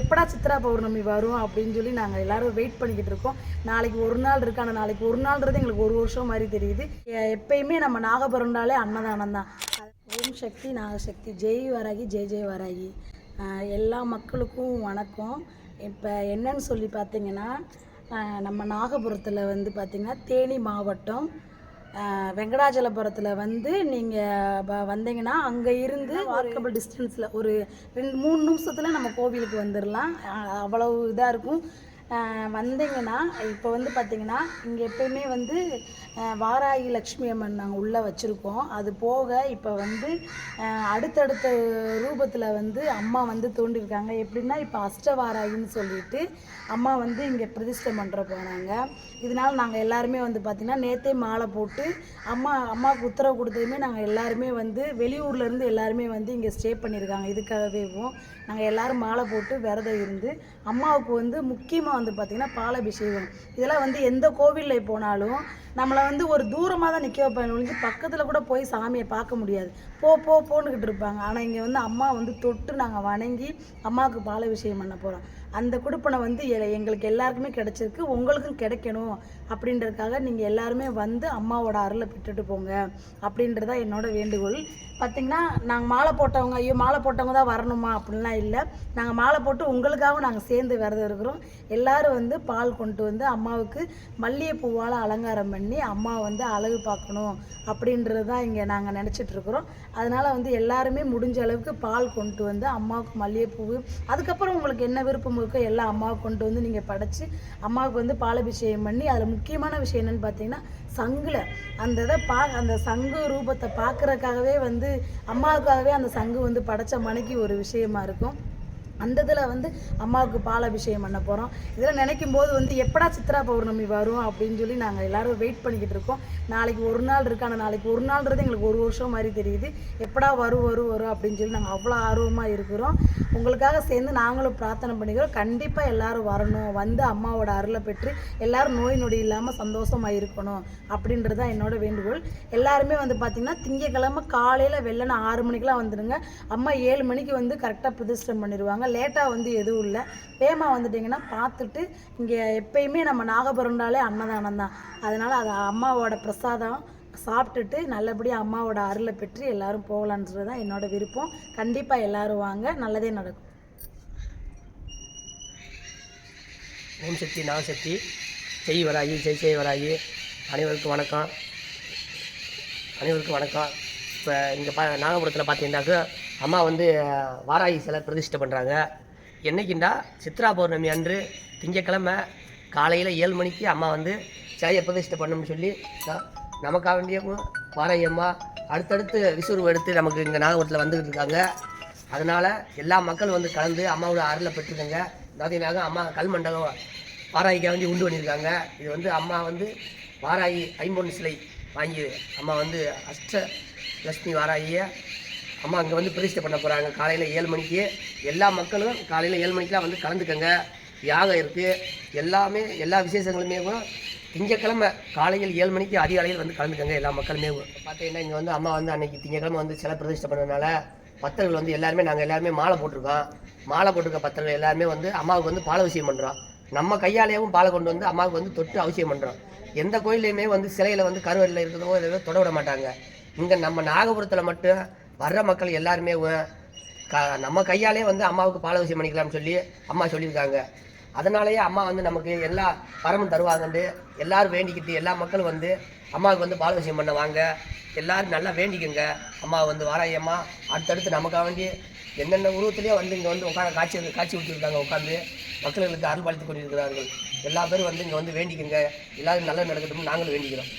எப்படா சித்ரா பௌர்ணமி வரும் அப்படின்னு சொல்லி நாங்கள் எல்லாரும் வெயிட் பண்ணிக்கிட்டு இருக்கோம். நாளைக்கு ஒரு நாள் இருக்கு ஆனால் நாளைக்கு ஒரு நாள்ன்றது எங்களுக்கு ஒரு வருஷம் மாதிரி தெரியுது. எப்பயுமே நம்ம நாகபுரம்னாலே அன்னதானம் தான். ஓம் சக்தி நாகசக்தி. ஜெய் வராகி ஜெய் ஜெய் வராகி. எல்லா மக்களுக்கும் வணக்கம். இப்போ என்னன்னு சொல்லி பார்த்தீங்கன்னா நம்ம நாகபுரத்தில் வந்து பார்த்திங்கன்னா தேனி மாவட்டம் ஆஹ் வெங்கடாச்சலபுரத்தில் வந்து நீங்கள் வந்தீங்கன்னா அங்கே இருந்து வாக்கபிள் டிஸ்டன்ஸில் ஒரு ரெண்டு மூணு நிமிஷத்தில் நம்ம கோவிலுக்கு வந்துடலாம் அவ்வளவு இதாக இருக்கும். வந்தீங்கன்னா இப்போ வந்து பார்த்தீங்கன்னா இங்கே எப்பயுமே வந்து வாராகி லக்ஷ்மி அம்மன் நாங்கள் உள்ளே வச்சுருக்கோம். அது போக இப்போ வந்து அடுத்தடுத்த ரூபத்தில் வந்து அம்மா வந்து தோண்டியிருக்காங்க. எப்படின்னா இப்போ அஷ்டவாராகின்னு சொல்லிட்டு அம்மா வந்து இங்கே பிரதிஷ்டை பண்ணுற போனாங்க இதனால் நாங்கள் எல்லாருமே வந்து பார்த்திங்கன்னா நேற்றே மாலை போட்டு அம்மா அம்மாவுக்கு உத்தரவு கொடுத்ததுமே நாங்கள் எல்லாருமே வந்து வெளியூர்லேருந்து எல்லாருமே வந்து இங்கே ஸ்டே பண்ணியிருக்காங்க. இதுக்காகவேவும் நாங்கள் எல்லோரும் மாலை போட்டு விரதம் இருந்து அம்மாவுக்கு வந்து முக்கியமாக வந்து பார்த்திங்கன்னா பாலாபிஷேகம். இதெல்லாம் வந்து எந்த கோவிலில் போனாலும் நம்மளை வந்து ஒரு தூரமாக தான் நிற்க வைப்பாங்க. ஒழிஞ்சு பக்கத்தில் கூட போய் சாமியை பார்க்க முடியாது. போ போ போன்னுக்கிட்டு இருப்பாங்க. ஆனால் இங்கே வந்து அம்மா வந்து தொட்டு நாங்கள் வணங்கி அம்மாவுக்கு பாலாபிஷேகம் பண்ண போகிறோம் அந்த குடுப்பனை வந்து எ- எங்களுக்கு எல்லாருக்குமே கிடைச்சிருக்கு. உங்களுக்கும் கிடைக்கணும். அப்படின்றதுக்காக நீங்கள் எல்லாருமே வந்து அம்மாவோட அருளை பெற்றுட்டு போங்க. அப்படின்றதான் என்னோட வேண்டுகோள். பார்த்தீங்கன்னா நாங்கள் மாலை போட்டவங்க ஐயோ மாலை போட்டவங்க தான் வரணுமா? அப்படின்லாம் இல்லை. நாங்கள் மாலை போட்டு உங்களுக்காகவும் நாங்கள் சேர்ந்து விரதம் இருக்கிறோம். எல்லாரும் வந்து பால் கொண்டு வந்து அம்மாவுக்கு மல்லிகைப்பூவால் அலங்காரம் பண்ணி பண்ணி அம்மா வந்து அழகு பார்க்கணும் அப்படின்றது தான் இங்கே நாங்கள் நினச்சிட்ருக்குறோம் அதனால் வந்து எல்லாருமே முடிஞ்ச அளவுக்கு பால் கொண்டு வந்து அம்மாவுக்கு மல்லிகைப்பூ அதுக்கப்புறம் உங்களுக்கு என்ன விருப்பம் இருக்கோ எல்லாம் அம்மாவுக்கு கொண்டு வந்து நீங்கள் படைச்சி அம்மாவுக்கு வந்து பாலபிஷேகம் பண்ணி அதில் முக்கியமான விஷயம் என்னென்னு பார்த்தீங்கன்னா சங்கில். அந்த இதை பா அந்த சங்கு ரூபத்தை பார்க்குறக்காகவே வந்து அம்மாவுக்காகவே அந்த சங்கு வந்து படைச்ச மனைக்கு ஒரு விஷயமா இருக்கும். அந்த இதில் வந்து அம்மாவுக்கு பால் அபிஷேகம் பண்ண போகிறோம் இதெல்லாம் நினைக்கும் போது வந்து எப்படா சித்ரா பௌர்ணமி வரும் அப்படின்னு சொல்லி நாங்கள் எல்லாரும் வெயிட் பண்ணிக்கிட்டு இருக்கோம். நாளைக்கு ஒரு நாள் இருக்கு ஆனால் நாளைக்கு ஒரு நாள்ன்றது எங்களுக்கு ஒரு வருஷம் மாதிரி தெரியுது. எப்படா வரும் வரும் வரும் அப்படின்னு சொல்லி நாங்கள் அவ்வளோ ஆர்வமாக இருக்கிறோம். உங்களுக்காக சேர்ந்து நாங்களும் பிரார்த்தனை பண்ணிக்கிறோம். கண்டிப்பாக எல்லாரும் வரணும். வந்து அம்மாவோட அருளை பெற்று எல்லாரும் நோய் நொடி இல்லாமல் சந்தோஷமாக இருக்கணும் அப்படின்றது தான் என்னோட வேண்டுகோள். எல்லாருமே வந்து பார்த்திங்கன்னா திங்கக்கிழமை காலையில் வெள்ளன ஆறு மணிக்கெலாம் வந்துடுங்க அம்மா ஏழு மணிக்கு வந்து கரெக்டாக பிரதிஷ்டம் பண்ணிடுவாங்க. லேட்டாக வந்து எதுவும் இல்லை. வேமா வந்துட்டிங்கன்னா பார்த்துட்டு இங்கே எப்பயுமே நம்ம நாகபுரம்னாலே அன்னதானம் தான். அதனால் அது அம்மாவோட பிரசாதம். சாப்பிட்டுட்டு நல்லபடியாக அம்மாவோட அருளை பெற்று எல்லாரும் போகலான்றது தான் என்னோடய விருப்பம். கண்டிப்பாக எல்லாரும் வாங்க. நல்லதே நடக்கும். ஓம் சக்தி நாகசக்தி ஜெய் வராகி ஜெய் ஜெய் வராகி. அனைவருக்கும் வணக்கம். அனைவருக்கும் வணக்கம். இப்போ இங்கே பா நாகபுரத்தில் பார்த்தீங்கன்னாக்கா அம்மா வந்து வாராகி சிலை பிரதிஷ்டை பண்ணுறாங்க என்றைக்குண்டா சித்ரா பௌர்ணமி அன்று திங்கக்கிழமை காலையில் ஏழு மணிக்கு அம்மா வந்து சிலையை பிரதிஷ்டை பண்ணணும்னு சொல்லி நமக்காக வேண்டியவும் வாராகி அம்மா அடுத்தடுத்து விசுறுவு எடுத்து நமக்கு இங்கே நாகபுரத்தில் வந்துக்கிட்டு இருக்காங்க. அதனால் எல்லா மக்களும் வந்து கலந்து அம்மாவோட அருளை பெற்றுக்கங்க. பார்த்தீங்கன்னாக்க அம்மா கல் மண்டபம் வாராகிக்காக வேண்டி உண்டு பண்ணியிருக்காங்க. இது வந்து அம்மா வந்து வாராகி ஐம்பொன் சிலை வாங்கி அம்மா வந்து அஷ்ட லட்சுமி வாராகியை அம்மா அங்கே வந்து பிரதிஷ்டை பண்ண போகிறாங்க காலையில் ஏழு மணிக்கு எல்லா மக்களும் காலையில் ஏழு மணிக்கெலாம் வந்து கலந்துக்கங்க. யாகம் இருக்குது எல்லாமே எல்லா விசேஷங்களுமே கூட திங்கக்கிழமை காலையில் ஏழு மணிக்கு அதிகாலையில் வந்து கலந்துக்கங்க எல்லா மக்களுமே. பார்த்தீங்கன்னா இங்கே வந்து அம்மா வந்து அன்னைக்கு திங்கக்கிழமை வந்து சில பிரதிஷ்டை பண்ணதுனால பக்தர்கள் வந்து எல்லாருமே நாங்கள் எல்லாருமே மாலை போட்டிருக்கோம். மாலை போட்டிருக்க பக்தர்கள் எல்லாருமே வந்து அம்மாவுக்கு வந்து பால விஷயம் பண்ணுறோம் நம்ம கையாலேயும் பாலை கொண்டு வந்து அம்மாவுக்கு வந்து தொட்டு அவசியம் பண்ணுறோம் எந்த கோயிலையுமே வந்து சிலையில் வந்து கருவறையில் இருக்கிறதோ எதோ தொட விட மாட்டாங்க. இங்கே நம்ம நாகபுரத்தில் மட்டும் வர்ற மக்கள் எல்லாருமே க நம்ம கையாலே வந்து அம்மாவுக்கு பாலவசியம் பண்ணிக்கலாம்னு சொல்லி அம்மா சொல்லியிருக்காங்க. அதனாலேயே அம்மா வந்து நமக்கு எல்லா வரமும் தருவாங்கன்ட்டு எல்லோரும் வேண்டிக்கிட்டு எல்லா மக்களும் வந்து அம்மாவுக்கு வந்து பாலவசியம் பண்ண வாங்க. எல்லோரும் நல்லா வேண்டிக்கங்க. அம்மா வந்து வாராயம்மா. அடுத்தடுத்து நமக்காக வேண்டி எந்தெந்த உருவத்திலேயே வந்து இங்கே வந்து உட்கார காட்சி காட்சி விட்டுருக்காங்க உட்காந்து மக்களுக்கு அருள் பாலித்து கொண்டிருக்கிறார்கள். எல்லா பேரும் வந்து இங்கே வந்து வேண்டிக்கங்க. எல்லாரும் நல்லா நடக்கட்டும் நாங்களும் வேண்டிக்கிறோம்.